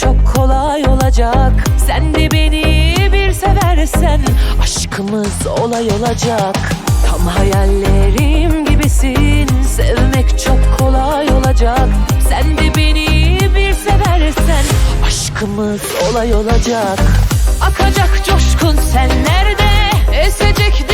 çok kolay olacak. Sen de beni bir seversen aşkımız olay olacak. Tam hayallerim gibisin. Sevmek çok kolay olacak. Sen de beni bir seversen aşkımız olay olacak. Akacak coşkun sen nerede? Esecek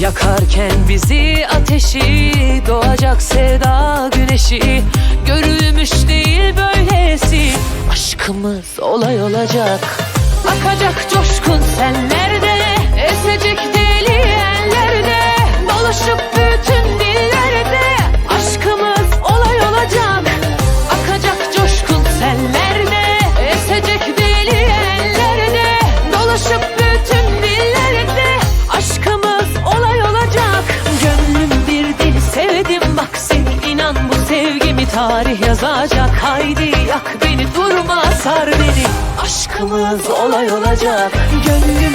Yakarken bizi ateşi Doğacak sevda güneşi Görülmüş değil böylesi. Aşkımız olay olacak Akacak coşkun senlerde. Esecek tarih yazacak Haydi yak beni durma sar beni. Aşkımız olay olacak Gönlüm